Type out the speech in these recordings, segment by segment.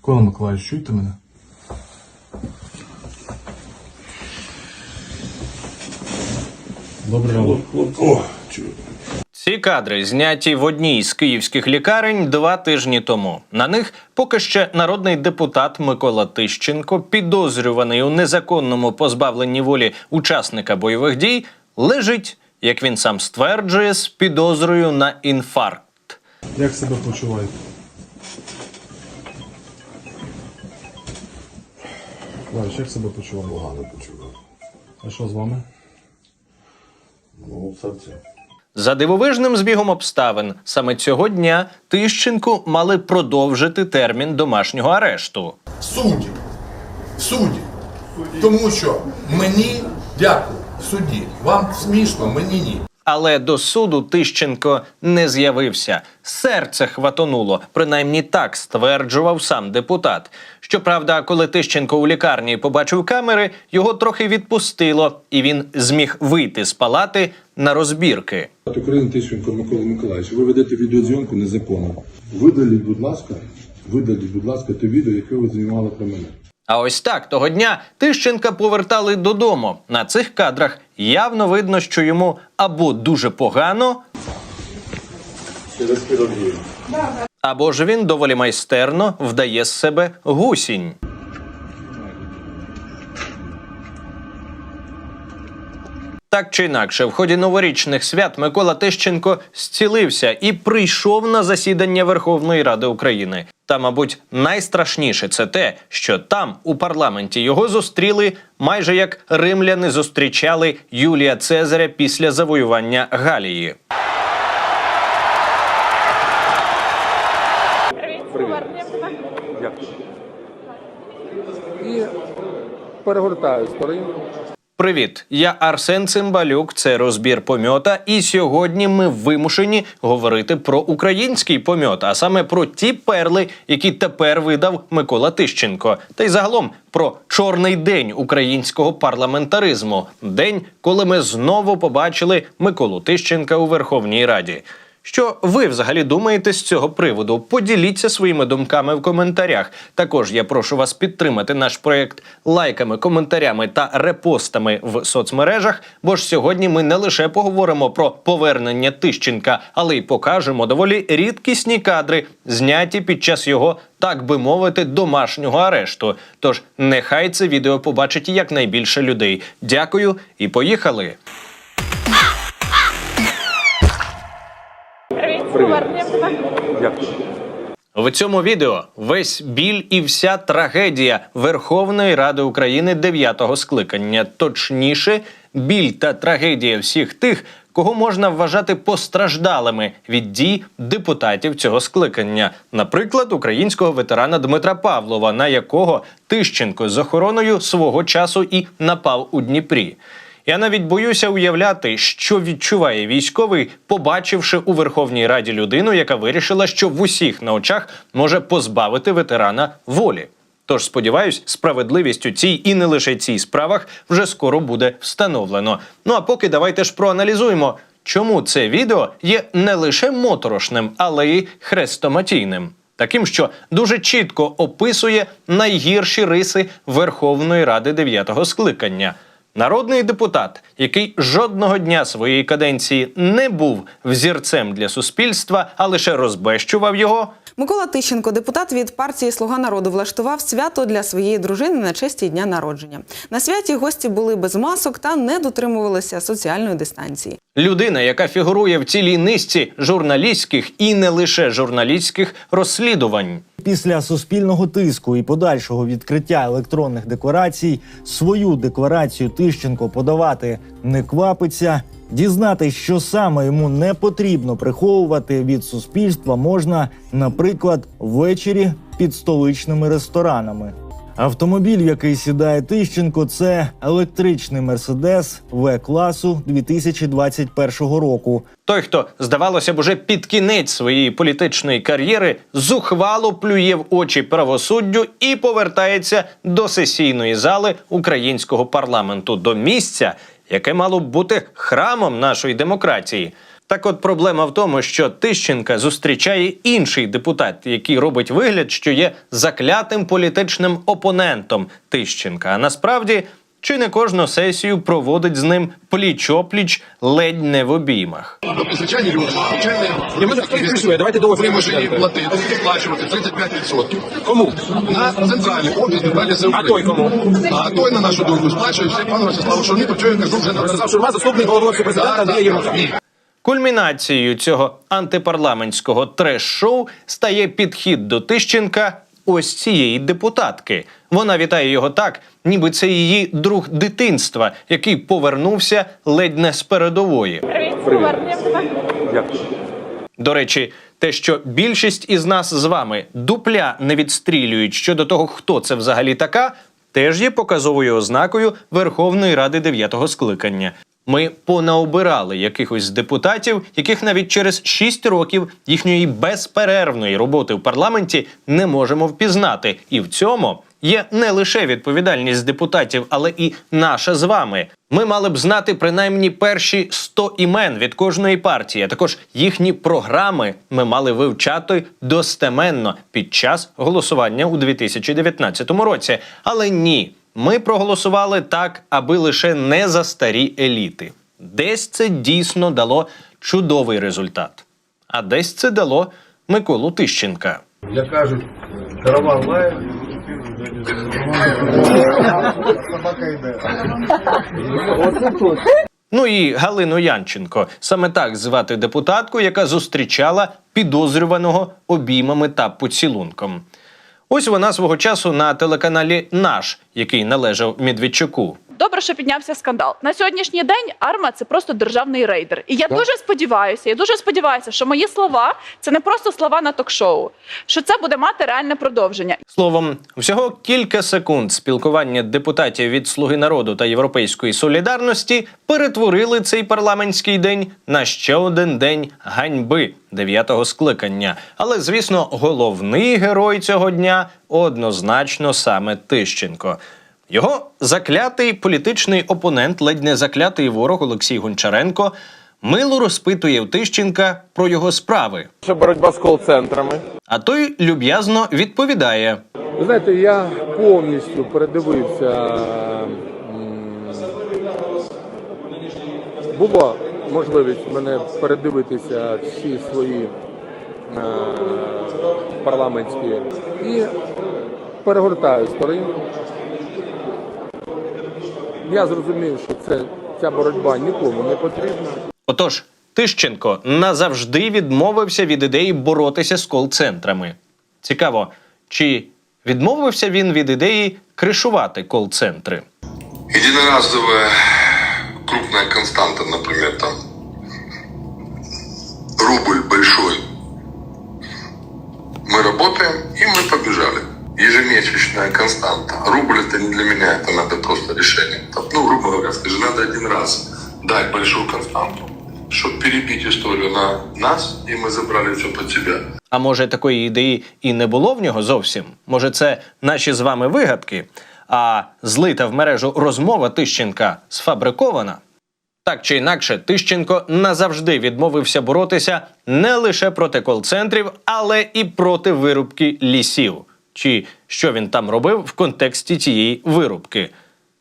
Микола Миколаївич, чуєте мене? Ранок. О, чую. Ці кадри зняті в одній з київських лікарень два тижні тому. На них поки ще народний депутат Микола Тищенко, підозрюваний у незаконному позбавленні волі учасника бойових дій, лежить, як він сам стверджує, з підозрою на інфаркт. Як себе почуваєте? Миколаївич, як себе почуваєте? Погано почував. А що з вами? Ну, серце. За дивовижним збігом обставин саме цього дня Тищенку мали продовжити термін домашнього арешту. Судді. Судді. Тому що мені дякую в суді. Вам смішно, мені ні. Але до суду Тищенко не з'явився. Серце хватонуло, принаймні так стверджував сам депутат. Щоправда, коли Тищенко у лікарні побачив камери, його трохи відпустило, і він зміг вийти з палати на розбірки. України Тищенко Микола Миколаївич, ви ведете відеозйомку незаконно. Видаліть, будь ласка, видаліть, будь ласка, те відео, яке ви знімали про мене. А ось так того дня Тищенка повертали додому. На цих кадрах явно видно, що йому або дуже погано, або ж він доволі майстерно вдає з себе гусінь. Так чи інакше, в ході новорічних свят Микола Тищенко зцілився і прийшов на засідання Верховної Ради України. Та, мабуть, найстрашніше це те, що там, у парламенті, його зустріли майже як римляни зустрічали Юлія Цезаря після завоювання Галії. і перегортаю сторінку. Привіт, я Арсен Цимбалюк. Це розбір помьота. І сьогодні ми вимушені говорити про український помьот, а саме про ті перли, які тепер видав Микола Тищенко, та й загалом про чорний день українського парламентаризму день, коли ми знову побачили Миколу Тищенка у Верховній Раді. Що ви взагалі думаєте з цього приводу? Поділіться своїми думками в коментарях. Також я прошу вас підтримати наш проект лайками, коментарями та репостами в соцмережах. Бо ж сьогодні ми не лише поговоримо про повернення Тищенка, але й покажемо доволі рідкісні кадри, зняті під час його, так би мовити, домашнього арешту. Тож нехай це відео побачить якнайбільше людей. Дякую і поїхали. В цьому відео весь біль і вся трагедія Верховної Ради України дев'ятого скликання, точніше, біль та трагедія всіх тих, кого можна вважати постраждалими від дій депутатів цього скликання, наприклад, українського ветерана Дмитра Павлова, на якого Тищенко з охороною свого часу і напав у Дніпрі. Я навіть боюся уявляти, що відчуває військовий, побачивши у Верховній Раді людину, яка вирішила, що в усіх на очах може позбавити ветерана волі. Тож сподіваюсь, справедливість у цій і не лише цій справах вже скоро буде встановлено. Ну а поки давайте ж проаналізуємо, чому це відео є не лише моторошним, але й хрестоматійним. Таким, що дуже чітко описує найгірші риси Верховної Ради дев'ятого скликання. Народний депутат, який жодного дня своєї каденції не був взірцем для суспільства, а лише розбещував його, Микола Тищенко, депутат від партії Слуга народу, влаштував свято для своєї дружини на честь її дня народження. На святі гості були без масок та не дотримувалися соціальної дистанції. людина, яка фігурує в цілій низці журналістських і не лише журналістських розслідувань. Після суспільного тиску і подальшого відкриття електронних декларацій свою декларацію Тищенко подавати не квапиться. Дізнатись, що саме йому не потрібно приховувати від суспільства, можна, наприклад, ввечері під столичними ресторанами. Автомобіль, в який сідає Тищенко, це електричний мерседес В класу 2021 року. Той, хто здавалося б, уже під кінець своєї політичної кар'єри зухвало плює в очі правосуддю і повертається до сесійної зали українського парламенту, до місця, яке мало б бути храмом нашої демократії. Так от проблема в тому, що Тищенка зустрічає інший депутат, який робить вигляд, що є заклятим політичним опонентом Тищенка. А насправді чи не кожну сесію проводить з ним пліч-опліч ледь не в обіймах. Звичайні люди, звичайні люди, Давайте довго вимушені платити, сплачувати 35%. Кому? На центральний офіс Віталія А той кому? А той, на нашу думку, сплачує все пану Ростиславу Шурніку, що я кажу вже на Сказав Шурма, заступник голови президента Андрій Єрмак. Ні. Кульмінацією цього антипарламентського треш-шоу стає підхід до Тищенка ось цієї депутатки. Вона вітає його так, ніби це її друг дитинства, який повернувся ледь не з передової. До речі, те, що більшість із нас з вами дупля не відстрілюють щодо того, хто це взагалі така, теж є показовою ознакою Верховної Ради дев'ятого скликання. Ми понаобирали якихось депутатів, яких навіть через 6 років їхньої безперервної роботи в парламенті не можемо впізнати. І в цьому є не лише відповідальність депутатів, але і наша з вами. Ми мали б знати принаймні перші 100 імен від кожної партії. а Також їхні програми ми мали вивчати достеменно під час голосування у 2019 році. Але ні, ми проголосували так, аби лише не за старі еліти. Десь це дійсно дало чудовий результат, а десь це дало Миколу Тищенка. Як кажуть, караван лає. Ну і Галину Янченко, саме так звати депутатку, яка зустрічала підозрюваного обіймами та поцілунком. Ось вона свого часу на телеканалі Наш, який належав Медведчуку. Добре, що піднявся скандал. На сьогоднішній день арма це просто державний рейдер. І я дуже сподіваюся, я дуже сподіваюся, що мої слова це не просто слова на ток-шоу, що це буде мати реальне продовження. Словом, всього кілька секунд спілкування депутатів від Слуги народу та Європейської солідарності перетворили цей парламентський день на ще один день ганьби дев'ятого скликання. Але, звісно, головний герой цього дня однозначно саме Тищенко. Його заклятий політичний опонент, ледь не заклятий ворог Олексій Гончаренко, мило розпитує в Тищенка про його справи. Ще боротьба з кол-центрами. А той люб'язно відповідає. Ви знаєте, я повністю передивився. Була можливість мене передивитися всі свої е, парламентські і перегортаю сторінку. Я зрозумів, що це, ця боротьба нікому не потрібна. Отож, Тищенко назавжди відмовився від ідеї боротися з кол-центрами. Цікаво, чи відмовився він від ідеї кришувати кол-центри? Единоразовая крупная константа, например, там рубль большой. Мы работаем, и мы побежали Ежемесячная константа. Рубль это не для меня, это надо просто решение. Там, Ну, грубо говоря, скажи, надо один раз дать большую константу, чтобы перебить историю на нас, и мы забрали все под себя. А може, такої ідеї і не було в нього зовсім? Може, це наші з вами вигадки, а злита в мережу розмова Тищенка сфабрикована? Так чи інакше, Тищенко назавжди відмовився боротися не лише проти кол-центрів, але і проти вирубки лісів. Чи що він там робив в контексті цієї вирубки?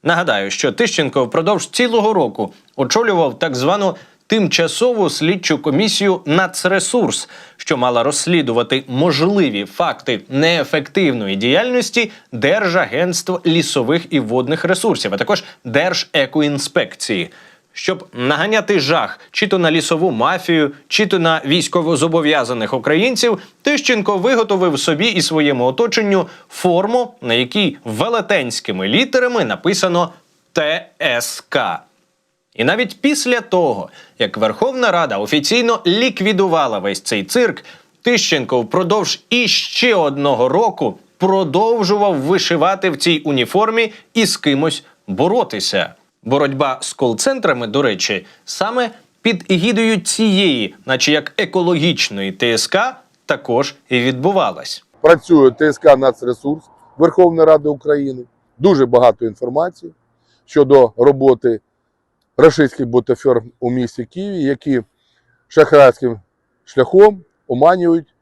Нагадаю, що Тищенко впродовж цілого року очолював так звану тимчасову слідчу комісію Нацресурс, що мала розслідувати можливі факти неефективної діяльності Держагентств лісових і водних ресурсів, а також Держекоінспекції. Щоб наганяти жах чи то на лісову мафію, чи то на військовозобов'язаних українців, Тищенко виготовив собі і своєму оточенню форму, на якій велетенськими літерами написано ТСК. І навіть після того, як Верховна Рада офіційно ліквідувала весь цей цирк, Тищенко впродовж іще одного року продовжував вишивати в цій уніформі і з кимось боротися. Боротьба з кол-центрами, до речі, саме під егідою цієї, наче як екологічної ТСК, також і відбувалась. працює ТСК «Нацресурс» Верховної Ради України. Дуже багато інформації щодо роботи рашистських ботаферм у місті Києві, які шахрайським шляхом оманюють,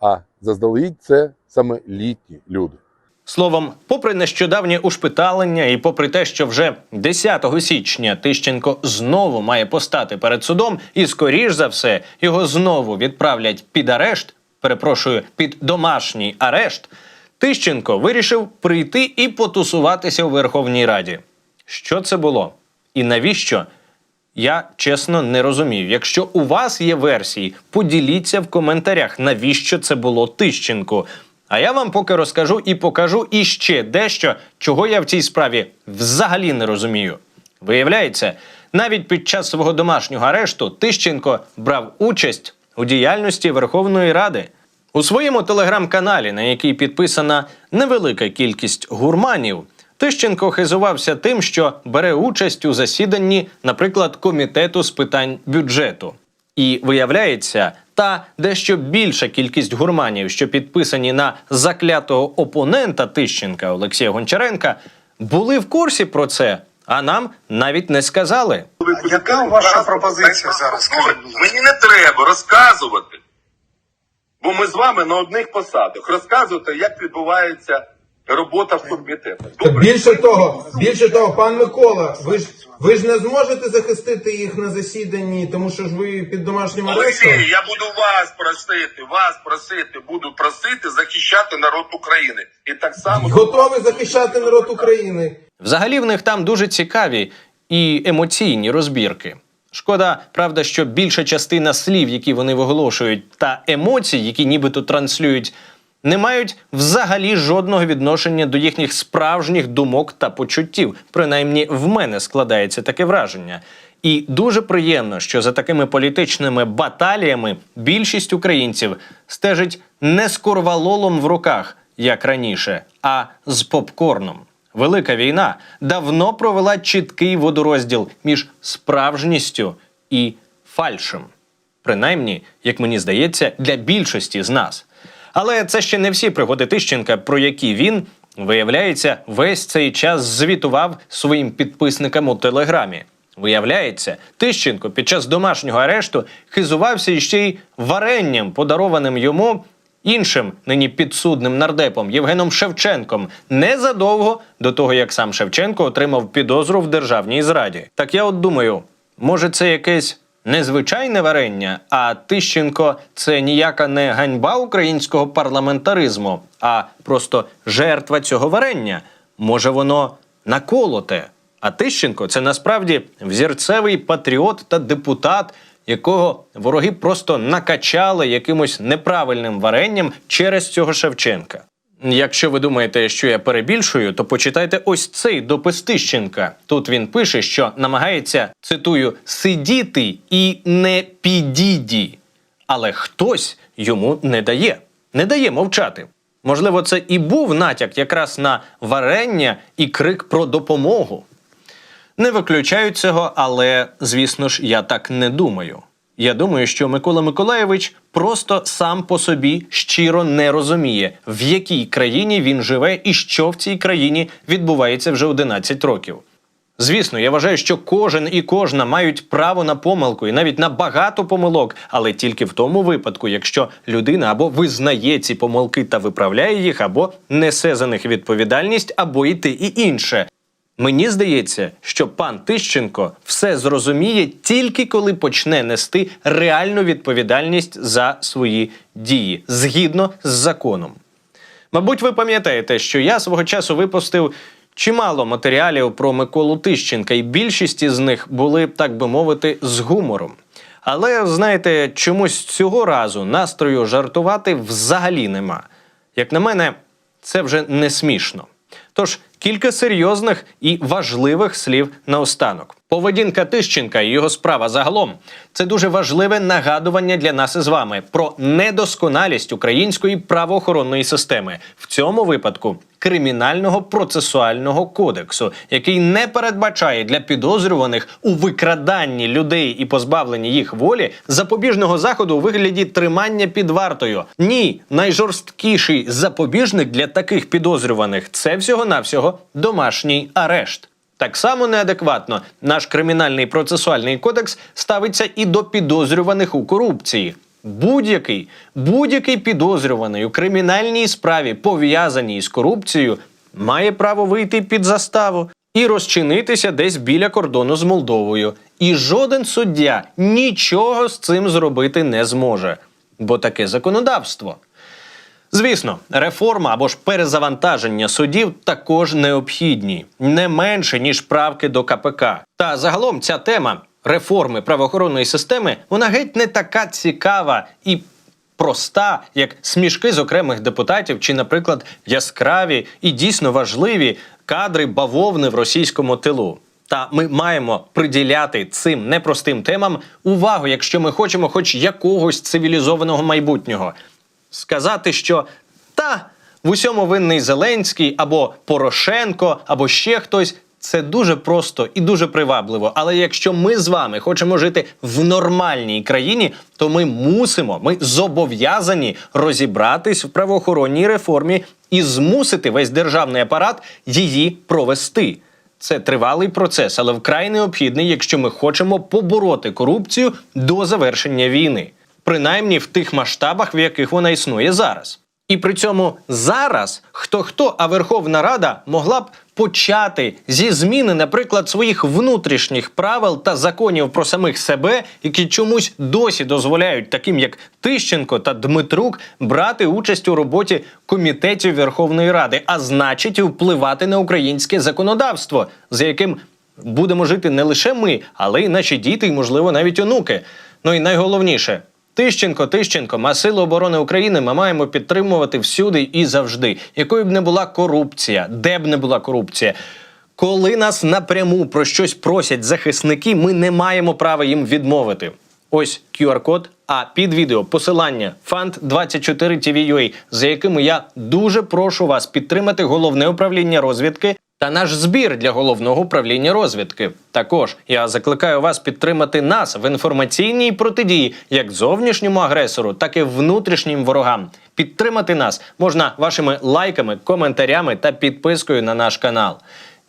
а заздалегідь це саме літні люди. Словом, попри нещодавнє ушпиталення, і попри те, що вже 10 січня Тищенко знову має постати перед судом, і скоріш за все його знову відправлять під арешт. Перепрошую, під домашній арешт. Тищенко вирішив прийти і потусуватися у Верховній Раді. Що це було? І навіщо? Я чесно не розумію. Якщо у вас є версії, поділіться в коментарях, навіщо це було Тищенку. А я вам поки розкажу і покажу іще дещо, чого я в цій справі взагалі не розумію. Виявляється, навіть під час свого домашнього арешту Тищенко брав участь у діяльності Верховної Ради. У своєму телеграм-каналі, на який підписана невелика кількість гурманів, Тищенко хизувався тим, що бере участь у засіданні, наприклад, комітету з питань бюджету. І виявляється, та дещо більша кількість гурманів, що підписані на заклятого опонента Тищенка Олексія Гончаренка, були в курсі про це, а нам навіть не сказали. Яка ваша пропозиція зараз? Скажіть. Мені не треба розказувати. Бо ми з вами на одних посадах. Розказуйте, як відбувається робота в комітетах. Добре? Більше того, більше того, пан Микола, ви ж ви ж не зможете захистити їх на засіданні, тому що ж ви під домашнім арештом. Олексій, я буду вас просити, вас просити, буду просити захищати народ України. І так само Готові захищати народ України. Взагалі в них там дуже цікаві і емоційні розбірки. Шкода, правда, що більша частина слів, які вони виголошують, та емоцій, які нібито транслюють, не мають взагалі жодного відношення до їхніх справжніх думок та почуттів. Принаймні в мене складається таке враження. І дуже приємно, що за такими політичними баталіями більшість українців стежить не з корвалолом в руках, як раніше, а з попкорном. Велика війна давно провела чіткий водорозділ між справжністю і фальшем. Принаймні, як мені здається, для більшості з нас. Але це ще не всі пригоди Тищенка, про які він, виявляється, весь цей час звітував своїм підписникам у телеграмі. Виявляється, Тищенко під час домашнього арешту хизувався іще й варенням, подарованим йому іншим нині підсудним нардепом Євгеном Шевченком незадовго до того, як сам Шевченко отримав підозру в державній зраді. Так я от думаю, може, це якесь незвичайне варення, а Тищенко це ніяка не ганьба українського парламентаризму, а просто жертва цього варення. Може, воно наколоте. А Тищенко це насправді взірцевий патріот та депутат, якого вороги просто накачали якимось неправильним варенням через цього Шевченка. Якщо ви думаєте, що я перебільшую, то почитайте ось цей допис Тищенка. Тут він пише, що намагається цитую сидіти і не підіді, але хтось йому не дає, не дає мовчати. Можливо, це і був натяк якраз на варення і крик про допомогу. Не виключаю цього, але звісно ж, я так не думаю. Я думаю, що Микола Миколаєвич просто сам по собі щиро не розуміє, в якій країні він живе і що в цій країні відбувається вже 11 років. Звісно, я вважаю, що кожен і кожна мають право на помилку і навіть на багато помилок, але тільки в тому випадку, якщо людина або визнає ці помилки та виправляє їх, або несе за них відповідальність, або і те, і інше. Мені здається, що пан Тищенко все зрозуміє тільки коли почне нести реальну відповідальність за свої дії згідно з законом. Мабуть, ви пам'ятаєте, що я свого часу випустив чимало матеріалів про Миколу Тищенка, і більшість із них були, так би мовити, з гумором. Але знаєте, чомусь цього разу настрою жартувати взагалі нема. Як на мене, це вже не смішно. Тож кілька серйозних і важливих слів наостанок. Поведінка Тищенка і його справа загалом це дуже важливе нагадування для нас із вами про недосконалість української правоохоронної системи, в цьому випадку кримінального процесуального кодексу, який не передбачає для підозрюваних у викраданні людей і позбавленні їх волі запобіжного заходу у вигляді тримання під вартою. Ні, найжорсткіший запобіжник для таких підозрюваних це всього навсього домашній арешт. Так само неадекватно наш кримінальний процесуальний кодекс ставиться і до підозрюваних у корупції. Будь-який будь-який підозрюваний у кримінальній справі, пов'язаній з корупцією, має право вийти під заставу і розчинитися десь біля кордону з Молдовою. І жоден суддя нічого з цим зробити не зможе, бо таке законодавство. Звісно, реформа або ж перезавантаження судів також необхідні, не менше ніж правки до КПК. Та загалом ця тема реформи правоохоронної системи вона геть не така цікава і проста, як смішки з окремих депутатів, чи, наприклад, яскраві і дійсно важливі кадри бавовни в російському тилу. Та ми маємо приділяти цим непростим темам увагу, якщо ми хочемо хоч якогось цивілізованого майбутнього сказати, що та в усьому винний Зеленський або Порошенко, або ще хтось. Це дуже просто і дуже привабливо. Але якщо ми з вами хочемо жити в нормальній країні, то ми мусимо, ми зобов'язані розібратись в правоохоронній реформі і змусити весь державний апарат її провести. Це тривалий процес, але вкрай необхідний, якщо ми хочемо побороти корупцію до завершення війни, принаймні в тих масштабах, в яких вона існує зараз. І при цьому зараз хто хто, а Верховна Рада могла б почати зі зміни, наприклад, своїх внутрішніх правил та законів про самих себе, які чомусь досі дозволяють таким як Тищенко та Дмитрук брати участь у роботі комітетів Верховної Ради, а значить, впливати на українське законодавство, за яким будемо жити не лише ми, але й наші діти, і можливо навіть онуки. Ну і найголовніше. Тищенко, Тищенко, ма сили оборони України ми маємо підтримувати всюди і завжди, якою б не була корупція, де б не була корупція. Коли нас напряму про щось просять захисники, ми не маємо права їм відмовити. Ось QR-код, а під відео посилання Fund24TV.ua, за якими я дуже прошу вас підтримати головне управління розвідки та наш збір для головного управління розвідки. Також я закликаю вас підтримати нас в інформаційній протидії як зовнішньому агресору, так і внутрішнім ворогам. Підтримати нас можна вашими лайками, коментарями та підпискою на наш канал.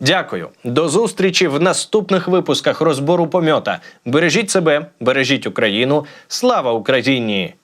Дякую, до зустрічі в наступних випусках розбору помьота. Бережіть себе, бережіть Україну. Слава Україні!